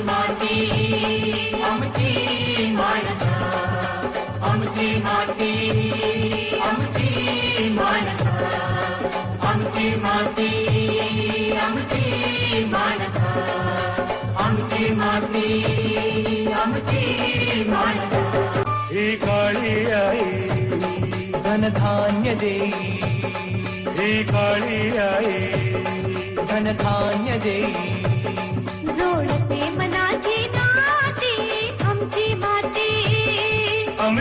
माती आमची माणस आमची माती आमची माणस आमची माती आमची माणस आमची माती आमची माणस ही काळी आई धनधान्य देई ही काळी आई धनधान्य देई